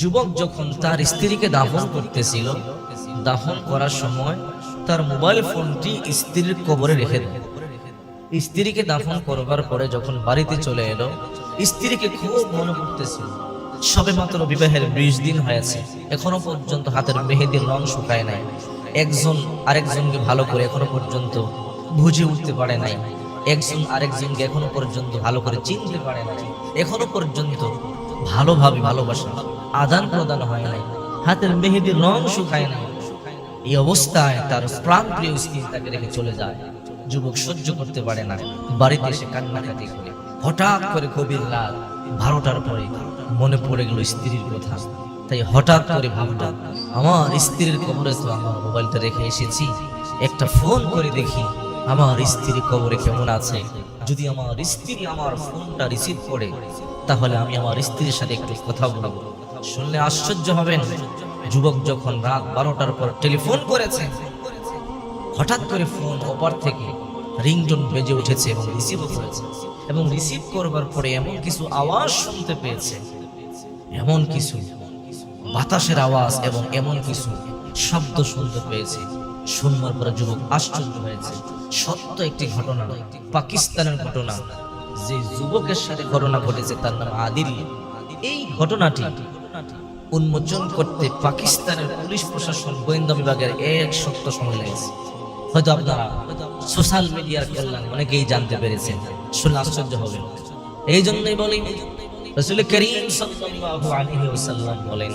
যুবক যখন তার স্ত্রীকে দাফন করতেছিল, দাফন করার সময় তার মোবাইল ফোনটি স্ত্রীর কবরে রেখে দেয়। স্ত্রীকে দাফন করবার পরে যখন বাড়িতে চলে এলো, স্ত্রীকে খুব মনে করতেছিল সবে মাত্র বিবাহের বিশ দিন হয়েছে, এখনও পর্যন্ত হাতের মেহেদির রং শুকায় নাই। একজন আরেকজনকে ভালো করে এখনও পর্যন্ত বুঝে উঠতে পারে নাই। একজন আরেকজনকে এখনও পর্যন্ত ভালো করে চিনতে পারে নাই। এখনও পর্যন্ত ভালোভাবে ভালোবাসা আদান প্রদান হয় নাই, হাতের মেহেদির রং শুকায় নাই। এই অবস্থায় তার প্রাণ প্রিয় স্ত্রী তাকে রেখে চলে যায়। যুবক সহ্য করতে পারে না। বাড়িতে এসে কান্নাকাটি করে। হঠাৎ করে গভীর রাত বারোটার পরে মনে পড়ে গেল স্ত্রীর কথা। তাই হঠাৎ করে ভাবলাম, আমার স্ত্রীর কবরে তো আমার মোবাইলটা রেখে এসেছি। একটা ফোন করে দেখি আমার স্ত্রী কবরে কেমন আছে। যদি আমার স্ত্রী আমার ফোনটা রিসিভ করে, তাহলে আমি আমার স্ত্রীর সাথে একটু কথা বলব। শুনলে আশ্চর্য হবেন। যুবক যখন রাত বারোটার পর টেলিফোন করেছে, হঠাৎ করে ফোন ওপার থেকে রিংটোন বেজে উঠেছে এবং রিসিভও করেছে। এবং রিসিভ করবার পরে এমন কিছু আওয়াজ শুনতে পেয়েছে, এমন কিছু বাতাসের আওয়াজ এবং এমন কিছু শব্দ শুনতে পেয়েছে। শুনবার পরে যুবক আশ্চর্য হয়েছে। সত্য একটি ঘটনা, পাকিস্তানের ঘটনা। যে যুবকের সাথে ঘটনা ঘটেছে, তার নাম আদিল। এই ঘটনাটি উন্মোচন করতে পাকিস্তানের পুলিশ প্রশাসন গোয়েন্দা বিভাগের এক সপ্তাহ সময় লেগেছে। হয়তো আপনারা সোশ্যাল মিডিয়ার কল্যাণে অনেকেই জানতে পেরেছেন শুনলে আশ্চর্য হবে এই জন্যই বলি, রাসূল করিম সাল্লাল্লাহু আলাইহি ওয়াসাল্লাম বলেন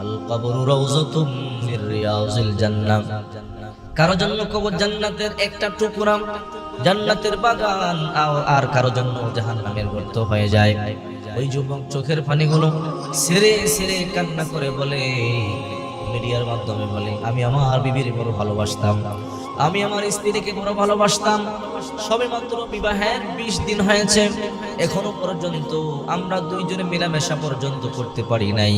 আল কবরু রাউযাতুম মির রিয়াজিল জান্নাহ। কারও জন্য কবর জান্নাতের একটা টুকরা, জান্নাতের বাগান, আর কারও জন্য জাহান্নামের গর্ত হয়ে যায়। ওই যুবক চোখের পানিগুলো সেরে সেরে কান্না করে বলে, মিডিয়ার মাধ্যমে বলে, আমি আমার বিবির বড় ভালোবাসতাম। আমি আমার স্ত্রীকে বড় ভালোবাসতাম। সবে মাত্র বিবাহের বিশ দিন হয়েছে। এখনও পর্যন্ত আমরা দুইজনে মেলামেশা পর্যন্ত করতে পারি নাই।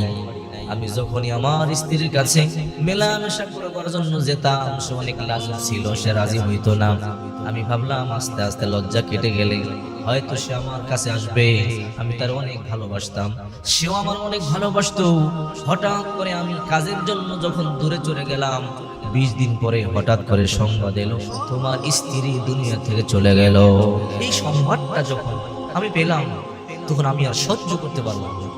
আমি যখনই আমার স্ত্রীর কাছে মেলামেশা করবার জন্য যেতাম, সে অনেক লাজুক ছিল, সে রাজি হইতো না। আমি ভাবলাম আস্তে আস্তে লজ্জা কেটে গেলে হয়তো সে আমার কাছে আসবে। আমি তার অনেক ভালোবাসতাম। সেও আমার অনেক ভালোবাসতো। হঠাৎ করে আমি কাজের জন্য যখন দূরে চলে গেলাম, বিশ দিন পরে হঠাৎ করে সংবাদ এলো, তোমার স্ত্রী দুনিয়া থেকে চলে গেল। এই সংবাদটা যখন আমি পেলাম, তখন আমি আর সহ্য করতে পারলাম না।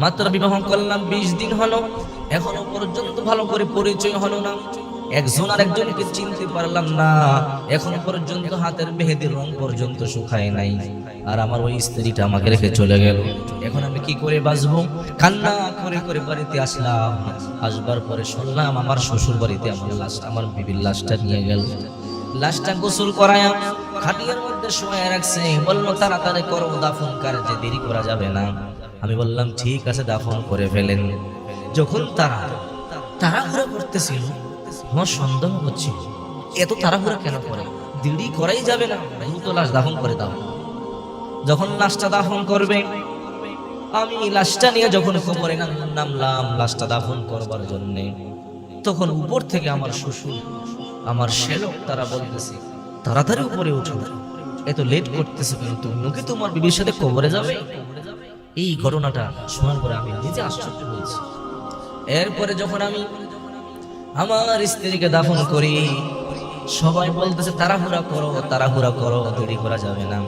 মাত্র বিবাহ করলাম, বিশ দিন হলো। এখনও পর্যন্ত ভালো করে পরিচয় হলো না। একজন আর একজনকে চিনতে পারলাম না। এখন পর্যন্ত হাতের মেহেদির রং পর্যন্ত শুকায় নাই। আর আমার ওই স্ত্রীটা আমাকে রেখে চলে গেল। এখন আমি কি করে বাঁচবো? কান্না করে করে বাড়িতে আসলাম। আসবার পরে শুনলাম আমার শ্বশুর বাড়িতে আমার লাশ আমার বিবির লাশটা নিয়ে গেল। লাশটা গোসল করায় খাটিয়ার মধ্যে শোয়া রাখছে। বলল, তাড়াতাড়ি করো, দাফন কার্যে দেরি করা যাবে না। আমি বললাম, ঠিক আছে, দাফন করে ফেলেন। যখন তারা তাড়াহুড়া করতেছিল আমার সন্দেহ হচ্ছে। এত তাড়াহুড়া কেন করে? দেরি করাই যাবে না। দ্রুত লাশ দাহন করে দাও। যখন লাশটা দাহন করবে, আমি লাশটা নিয়ে যখন কবরে নাম- নামলাম লাশটা দাফন করবার জন্য, তখন উপর থেকে আমার শ্বশুর, আমার শ্যালক তারা বলতেছে, তাড়াতাড়ি উপরে উঠো। এত লেট করতেছে কেন? তুমিও কি তোমার বিবির সাথে কবরে যাবে? এই ঘটনাটা শোনার পরে আমি নিজে আশ্চর্য হয়েছি। এরপরে যখন আমি আমার স্ত্রীকে দাফন করি। সবাই বলতেছে, তাড়াহুড়া করো তাড়াহুড়া করো, দেরি করা যাবে না।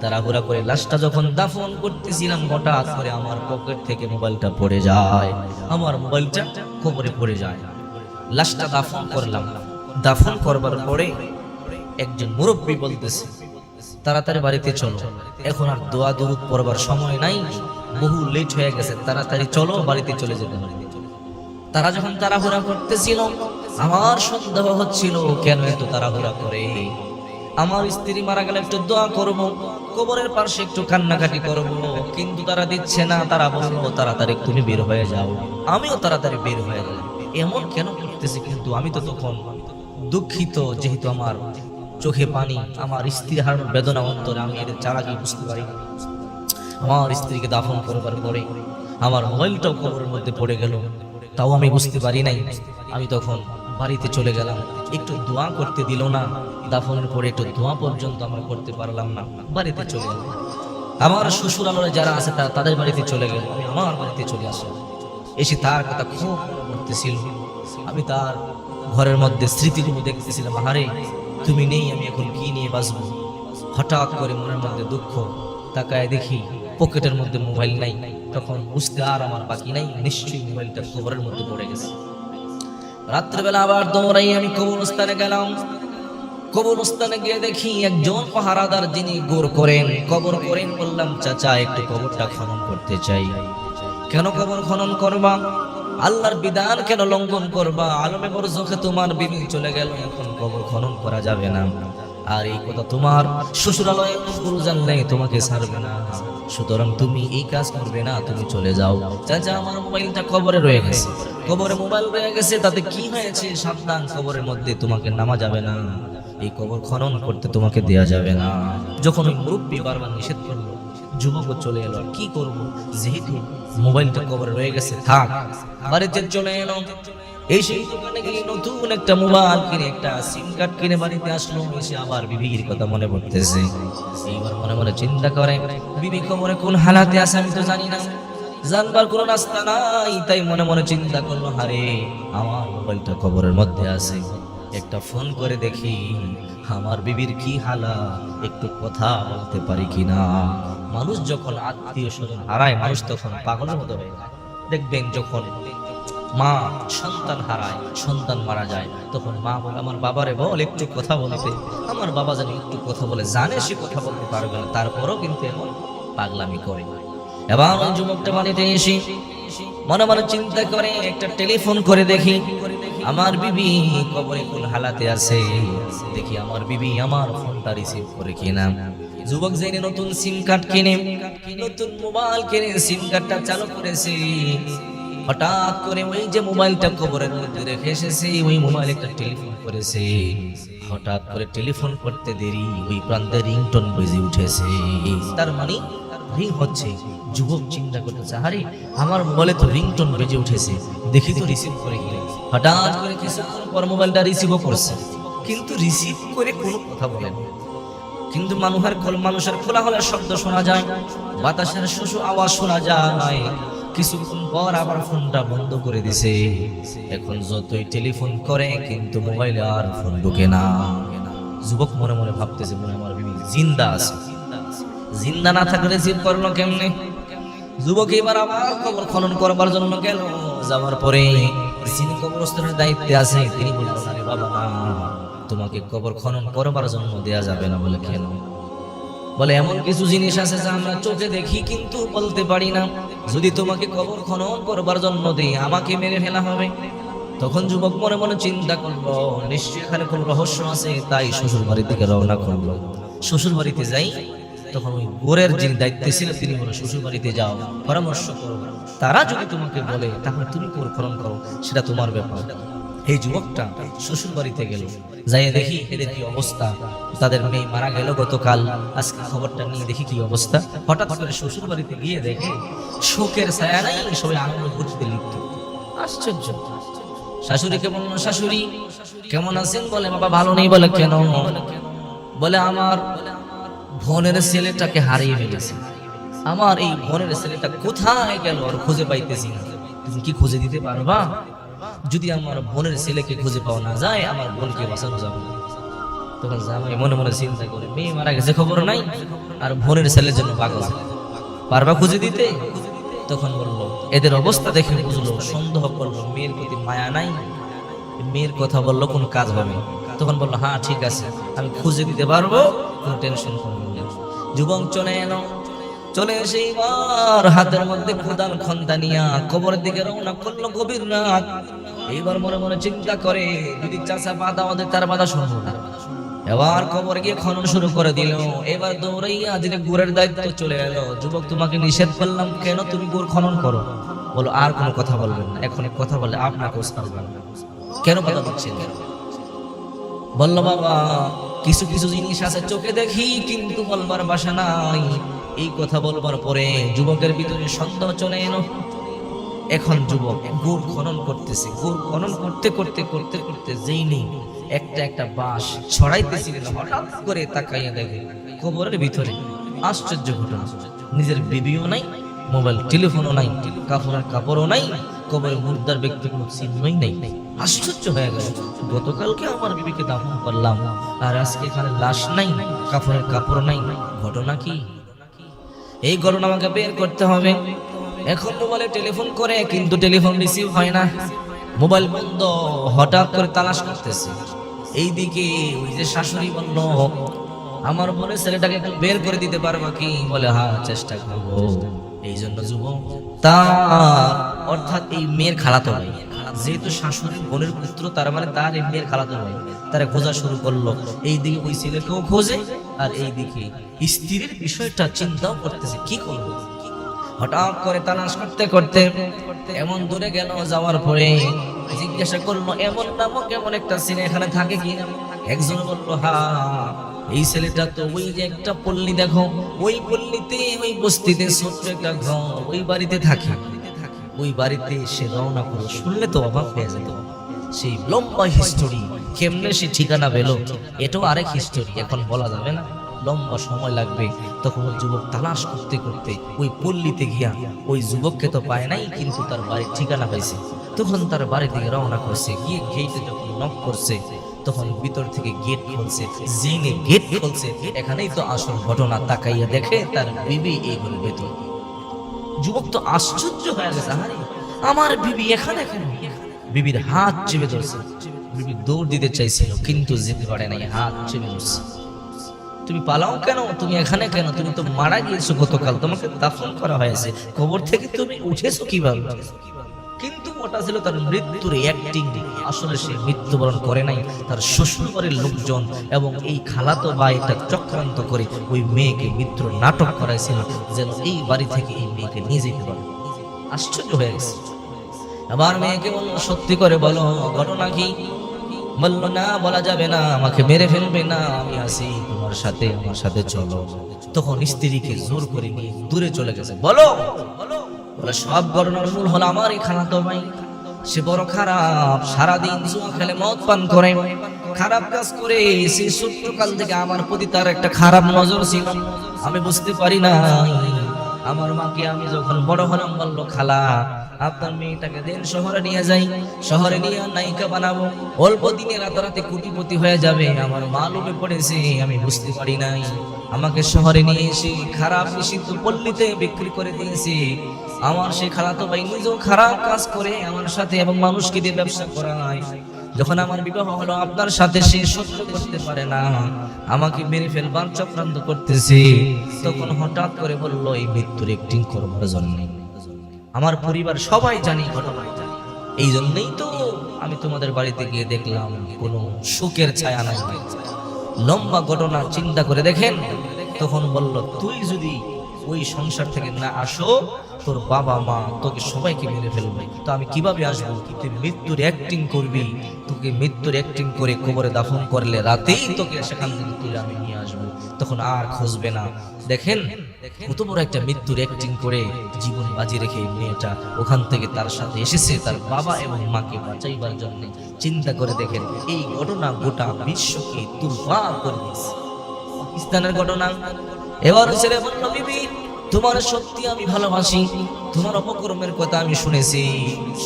তাড়াহুড়া করে লাশটা যখন দাফন করতেছিলাম, হঠাৎ করে আমার পকেট থেকে মোবাইলটা পড়ে যায়। আমার মোবাইলটা কবরে পড়ে যায়। লাশটা দাফন করলাম। দাফন করবার পরে একজন মুরব্বী বলতেছে, তাড়াতাড়ি বাড়িতে চলো। এখন আর দোয়া দরুদ পড়বার সময় নাই। বহু লেট হয়ে গেছে। তাড়াতাড়ি চলো, বাড়িতে চলে যেতে হবে। তারা যখন তাড়াহুড়া করতেছিল, আমার সন্দেহ হচ্ছিল, কেন এত তাড়াহুড়া করে? আমার স্ত্রী মারা গেলে একটু দোয়া করব, কবরের পাশে একটু কান্নাকাটি করব, কিন্তু তারা দিচ্ছে না, তারা বলব তাড়াতাড়ি তুমি বের হয়ে যাও। আমিও তাড়াতাড়ি বের হয়ে গেলাম। এমন কেন করতেছি কিন্তু আমি তো তখন দুঃখিত, যেহেতু আমার চোখে পানি, আমার স্ত্রী হারানোর বেদনা অন্তরে আমি এদের চালাকি বুঝতে পারি। আমার স্ত্রীকে দাফন করবার পরে আমার মোবাইলটাও কবরের মধ্যে পড়ে গেল। তাও আমি বুঝতে পারি নাই। আমি তখন বাড়িতে চলে গেলাম। একটু দোয়া করতে দিল না। দাফনের পরে একটু দোয়া পর্যন্ত আমরা করতে পারলাম না। বাড়িতে চলে গেলাম। আমার শ্বশুর আলোরে যারা আছে তারা তাদের বাড়িতে চলে গেল আমি আমার বাড়িতে চলে আসলাম। এসে তার কথা খুব করতেছিল আমি তার ঘরের মধ্যে স্মৃতিগুলো দেখতেছিলাম। আহারে, তুমি নেই, আমি এখন কি নিয়ে বাঁচবো? হঠাৎ করে মনের মধ্যে দুঃখ তাকায় দেখি পকেটের মধ্যে মোবাইল নাই। তখন বুঝতে আর আমার বাকি নাই, নিশ্চয়ই মোবাইলটা কবরের মধ্যে পড়ে গেছে। রাত্রেবেলা আবার দৌড়াই আমি কবরস্থানে গেলাম। কবরস্থানে গিয়ে দেখি একজন পাহারাদার যিনি গোর করেন, কবর করেন বললাম, চাচা, একটু কবরটা খনন করতে চাই। কেন কবর খনন করবা? আল্লাহর বিধান কেন লঙ্ঘন করবা? আলমে বড় চোখে তোমার বিবি চলে গেল, এখন কবর খনন করা যাবে না। আর এই কথা তোমার শ্বশুরালয়ে গুরু জানলে তোমাকে ছাড়বে না। সুতরাং তুমি এই কাজ করবে না, তুমি চলে যাও। চাচা আমার মোবাইলটা কবরে রয়ে গেছে। কবরে মোবাইল রয়ে গেছে, তাতে কি হয়েছে? সাবধান, কবরের মধ্যে তোমাকে নামা যাবে না। এই কবর খনন করতে তোমাকে দেয়া যাবে না। যখন মুরব্বী বারবার নিষেধ করল যুবক চলে এলো কি করব? যেহেতু মোবাইলটা কবরে রয়ে গেছে, থাক। বাড়িতে চলে এলো এই সেই দোকানে গিয়ে নতুন একটা মোবাইল কিনে, একটা সিম কার্ড কিনে বাড়িতে আসলো, এসে আবার বিবির কথা মনে পড়তেছে। এইবার মনে মনে চিন্তা করে, বিবি কবরে কোন হালাতে আছে আমি তো জানি না। জানবার কোনো রাস্তা নাই, তাই মনে মনে চিন্তা করল, হারে, আমার মোবাইলটা কবরের মধ্যে আছে। একটা ফোন করে দেখি, আমার বিবির কি হালা একটু কথা বলতে পারি কিনা? মানুষ যখন আত্মীয় স্বজন হারায়, মানুষ তখন পাগলের মতো হয়ে যায়। দেখবেন যখন মা সন্তান হারায়, সন্তান মারা যায়, তখন মা বলে, আমার বাবারে বল, একটু কথা বলতে। আমার বাবা জানি একটু কথা বলে, জানে সে কথা বলতে পারবে না, তারপরও কিন্তু এমন পাগলামি করে। এবার ওই যুবকটা বাড়িতে এসে মনে মনে চিন্তা করে, একটা টেলিফোন করে দেখি, আমার বিবি কবরে কোন হালাতে আছে? দেখি আমার বিবি আমার ফোনটা রিসিভ করে কিনা। যুবক জেনে নতুন সিম কার্ড কিনে, নতুন মোবাইল কিনে সিম কার্ডটা চালু করেছে। হঠাৎ করে ওই যে মোবাইলটা কবরের মধ্যে রেখে এসেছে, ওই মোবাইল একটা টেলিফোন করেছে। হঠাৎ করে টেলিফোন করতে দেরি, ওই প্রান্তে রিংটোন বেজে উঠেছে। তার মানে রিং হচ্ছে, যুবক চিন্তা করতেছে, আরে, আমার মোবাইলে তো রিংটোন বেজে উঠেছে, দেখি তো রিসিভ করে গেলে হঠাৎ করে কিছুক্ষণ পর মোবাইলটা রিসিভও করছে। কিন্তু রিসিভ করে কোনো কথা বলেন কিন্তু মানুষের মানুষের খোলা হলে শব্দ শোনা যায়, বাতাসের শুশু আওয়াজ শোনা যায়। কিছুক্ষণ পর আবার ফোনটা বন্ধ করে দিছে। এখন যতই টেলিফোন করে, কিন্তু মোবাইলে আর ফোন ঢুকে না। যুবক মনে মনে ভাবতেছে, মনে আমার বিবি জিন্দা আছে। জিন্দা না থাকলে রিসিভ করল কেমনে? যুবক এবার আবার কবর খনন করবার জন্য গেল। যাওয়ার পরে যিনি কবরস্থানের দায়িত্বে আছে, তিনি বললেন আরে বাবা, তোমাকে কবর খনন করবার জন্য দেয়া যাবে না বলে কেন বলে, এমন কিছু জিনিস আছে যা আমরা চোখে দেখি কিন্তু বলতে পারি না। যদি তোমাকে কবর খনন করবার জন্য দিই, আমাকে মেরে ফেলা হবে। তখন যুবক মনে মনে চিন্তা করল, নিশ্চয়ই এখানে কোন রহস্য আছে। তাই শ্বশুর বাড়ি থেকে রওনা করল। শ্বশুর বাড়িতে যাই, তখন ওই গোরের যিনি দায়িত্বে ছিল তিনি বলে শ্বশুর বাড়িতে যাও, পরামর্শ করো। তারা যদি তোমাকে বলে, তাহলে তুমি খনন করো, সেটা তোমার ব্যাপার। এই যুবকটা শ্বশুর বাড়িতে গেল। যাই দেখি এদের কি অবস্থা। তাদের মেয়ে মারা গেল গতকাল। আজকে খবরটা নিয়ে দেখি কি অবস্থা। হঠাৎ করে শ্বশুর বাড়িতে গিয়ে দেখে, শোকের ছায়া নাই সবাই আনন্দ ঘুরতে লিপ্ত। আশ্চর্য। শাশুড়িকে বলল শাশুড়ি, কেমন আছেন? বলে, বাবা ভালো নেই বলে, কেন? বলে, আমার বোনের ছেলেটাকে হারিয়ে ফেলেছে। আমার এই বোনের ছেলেটা কোথায় গেল? আর খুঁজে পাইতেছি না। তুমি কি খুঁজে দিতে পারবা? যদি আমার বোনের ছেলেকে খুঁজে পাওয়া না যায়, আমার বোনকে বাঁচানো যাবে। তখন জামাই মনে মনে চিন্তা করে, মেয়ে মারা গেছে খবর নাই, আর বোনের ছেলের জন্য পাগল। পারবা খুঁজে দিতে? তখন বলল, এদের অবস্থা দেখে বুঝলো, সন্দেহ করল, মেয়ের প্রতি মায়া নাই। মেয়ের কথা বলল, কোনো কাজ হবে তখন বলল হ্যাঁ ঠিক আছে, আমি খুঁজে দিতে পারব, কোনো টেনশন করবেন না যুবক চলে এলো। চলে এসে এবার হাতের মধ্যে কোদাল খন্দা নিয়া কবরের দিকে রওনা করল গভীর রাত। এইবার মনে মনে চিন্তা করে, যদি চাষা বাধা আমাদের তার বাধা শুনব না। এবার কবর গিয়ে খনন শুরু করে দিল। এবার দৌড়াইয়া যিনি গুড়ের দায়িত্ব চলে এলো, যুবক, তোমাকে নিষেধ করলাম, কেন তুমি গুড় খনন করো? বলো, আর কোনো কথা বলবেন না। এখন কথা বলে আপনাকে কেন কথা দিচ্ছেন? বলল, বাবা কিছু কিছু জিনিস আছে চোখে দেখি, কিন্তু বলবার বাসা নাই। এই কথা বলবার পরে যুবকের ভিতরে সন্দেহ চলে এলো। এখন যুবক গুড় খনন করতেছে, গুড় খনন করতে করতে করতে করতে যেই নেই, একটা একটা বাঁশ ছড়াইতেছিলেন হঠাৎ করে তাকাইয়া দেখে কবরের ভিতরে। আশ্চর্য ঘটনা, নিজের বিবিও নাই, মোবাইল টেলিফোনও নাই, কাপড়ের কাপড়ও নাই কবরে মুর্দার ব্যক্তি কোনো চিহ্নই নেই। আশ্চর্য হয়ে গেল, গতকালকে আমার বিবিকে দাফন করলাম, আর আজকে এখানে লাশ নাই কাপড়ের কাপড় নাই, ঘটনা কি? এই ঘটনা আমাকে বের করতে হবে। এখন মোবাইলে টেলিফোন করে, কিন্তু টেলিফোন রিসিভ হয় না। মোবাইল বন্ধ, হঠাৎ করে তালাশ করতেছে। এইদিকে ওই যে শাশুড়ি বলল, আমার মনে ছেলেটাকে একটু বের করে দিতে পারব কি? বলে হ্যাঁ চেষ্টা করব। এই জন্য যুবক তার অর্থাৎ এই মেয়ের খালাতো ভাই। যেহেতু শাশুড়ির বোনের পুত্র, তার মানে তার এই মেয়ের খালাতো ভাই। তারা খোঁজা শুরু করল। এই দিকে ওই ছেলেকেও খোঁজে, আর এই দিকে স্ত্রীর বিষয়টা চিন্তাও করতেছে, কি করব? হঠাৎ করে তালাশ করতে করতে এমন দূরে গেল, যাওয়ার পরে জিজ্ঞাসা করল, এমন নামক এমন একটা সিনে এখানে থাকে কি? একজন বলল, হা, এই ছেলেটা তো ওই যে একটা পল্লী দেখো। ওই পল্লীতে ওই বস্তিতে ছোট্ট একটা ঘর, ওই বাড়িতে থাকে। ওই বাড়িতে সে রওনা করল শুনলে তো অবাক হয়ে যেত। সেই লম্বা হিস্টোরি কেমনে সে ঠিকানা পেল? এটাও আরেক হিস্টোরি এখন বলা যাবে না। লম্বা সময় লাগবে তখন ওই যুবক তালাশ করতে করতে ওই পল্লীতে গিয়া ওই যুবককে তো পায় নাই, কিন্তু তার বাড়ির ঠিকানা পাইছে তখন তার বাড়ি থেকে রওনা করছে, গিয়ে গেটে যখন নক করছে, তখন ভিতর থেকে গেট খুলছে, জিনে গেট খুলছে। এখানেই তো আসল ঘটনা, তাকাইয়া দেখে তার বিবি এই ভেতর যুবক তো আশ্চর্য হয়ে গেছে, আরে, আমার বিবি এখানে বিবির হাত চেপে ধরছে। বিবি দৌড় দিতে চাইছিল, কিন্তু যেতে পারে নাই, হাত চেপে ধরছে। তুমি পালাও কেন? তুমি এখানে কেন? তুমি তো মারা গিয়েছো গতকাল, তোমাকে দাফন করা হয়েছে। কবর থেকে তুমি উঠেছো কীভাবে? কিন্তু ওটা ছিল তার মৃত্যুর অ্যাক্টিং আসলে সে মৃত্যুবরণ করে নাই। তার শ্বশুরবাড়ির লোকজন এবং এই খালাতো ভাইটা চক্রান্ত করে ওই মেয়েকে মৃত্যুর নাটক করাইছিল, যেন এই বাড়ি থেকে এই মেয়েকে নিয়ে যেতে পারে। আশ্চর্য হয়ে গেছে। আবার মেয়েকে বলল সত্যি করে বলো, ঘটনা কি? বলল, না, বলা যাবে না, আমাকে মেরে ফেলবে না, আমি আসি তোমার সাথে, আমার সাথে চলো। তখন স্ত্রীকে জোর করে নিয়ে দূরে চলে গেছে। বলো বলো, সব ঘটনার মূল হলো আমার এই খালাতো ভাই। সে বড় খারাপ, সারাদিন জুয়া খেলে মদ পান করে। খারাপ কাজ করে সে ছোট্টকাল থেকে আমার প্রতি তার একটা খারাপ নজর ছিল। আমি বুঝতে পারি না আমার মাকে আমি যখন বড় হলাম বলল, খালা আপনার মেয়েটাকে দেন শহরে নিয়ে যাই। শহরে নিয়ে নায়িকা বানাবো। অল্প দিনে রাতারাতি কোটিপতি হয়ে যাবে। আমার মা লোভে পড়েছে, আমি বুঝতে পারি নাই। আমাকে শহরে নিয়ে এসে খারাপ নিষিদ্ধ পল্লীতে বিক্রি করে দিয়েছে। আমার সেই খালাতো ভাই নিজেও খারাপ কাজ করে আমার সাথে এবং মানুষকে দিয়ে ব্যবসা করা করায়। যখন আমার বিবাহ হলো, আপনার সাথে সে সহ্য করতে পারে না। আমাকে মেরে ফেলবার চক্রান্ত করতেছে। তখন হঠাৎ করে বলল, এই মৃত্যুর একটি করবার জন্য। আমার পরিবার সবাই জানি ঘটনা। এই জন্যই তো আমি তোমাদের বাড়িতে গিয়ে দেখলাম, কোনো সুখের ছায়া নাই। লম্বা ঘটনা চিন্তা করে দেখেন, তখন বলল, তুই যদি ওই সংসার থেকে না আসো, তোর বাবা মা তোকে সবাইকে মেরে ফেলবে। তো আমি কীভাবে আসব? তুই মৃত্যুর অ্যাক্টিং করবি। তোকে মৃত্যুর অ্যাক্টিং করে কোমরে দাফন করলে রাতেই তোকে সেখান থেকে তুলে আমি নিয়ে আসব। তখন আর খুঁজবে না। দেখেন কত বড় একটা মৃত্যুর অ্যাক্টিং করে জীবন বাজি রেখে মেয়েটা ওখান থেকে তার সাথে এসেছে, তার বাবা এবং মাকে বাঁচাইবার জন্য। চিন্তা করে দেখেন, এই ঘটনা গোটা বিশ্বকে তুলফার করে দিয়েছে। পাকিস্তানের ঘটনা। এবার ছেলে বলল, বিবি তোমার সত্যি আমি ভালোবাসি, তোমার অপকর্মের কথা আমি শুনেছি।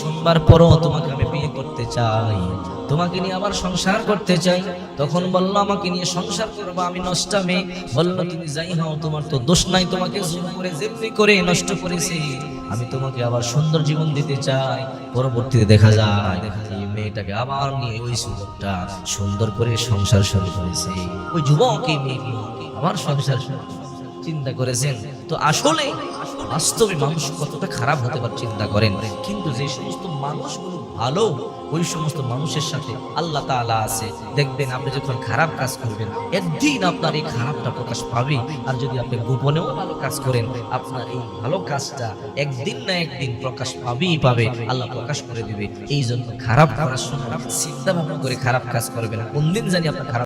শুনবার পরও তোমাকে আমি বিয়ে করতে চাই। তোমাকে নিয়ে আবার সংসার করতে চাই। তখন বলল, আমাকে নিয়ে সংসার করব, আমি নষ্ট মেয়ে বলল, তুমি যাই হও, তোমার তো দোষ নাই, তোমাকে জোর করে জেপি করে নষ্ট করেছি। আমি তোমাকে আবার সুন্দর জীবন দিতে চাই। পরবর্তীতে দেখা যায় মেয়েটাকে আবার নিয়ে ওই যুবকটা সুন্দর করে সংসার শুরু করেছে। ওই যুবক এই মেয়েকে আবার সংসার শুরু। চিন্তা করেছেন। তো আসলে বাস্তবে মানুষ কতটা খারাপ হতে পারে চিন্তা করেন। কিন্তু যে সমস্ত মানুষগুলো ভালো, ওই সমস্ত মানুষের সাথে আল্লাহ তাআলা আছে। দেখবেন আপনি যখন খারাপ কাজ করবেন, একদিন আপনার এই খারাপটা প্রকাশ পাবে। আর যদি আপনি গোপনেও ভালো কাজ করেন, আপনার এই ভালো কাজটা একদিন না একদিন প্রকাশ পাবেই পাবে। আল্লাহ প্রকাশ করে দিবে। এই জন্য খারাপ করার সময় চিন্তা ভাবনা করে খারাপ কাজ করবেন। কোন দিন জানি আপনার খারাপ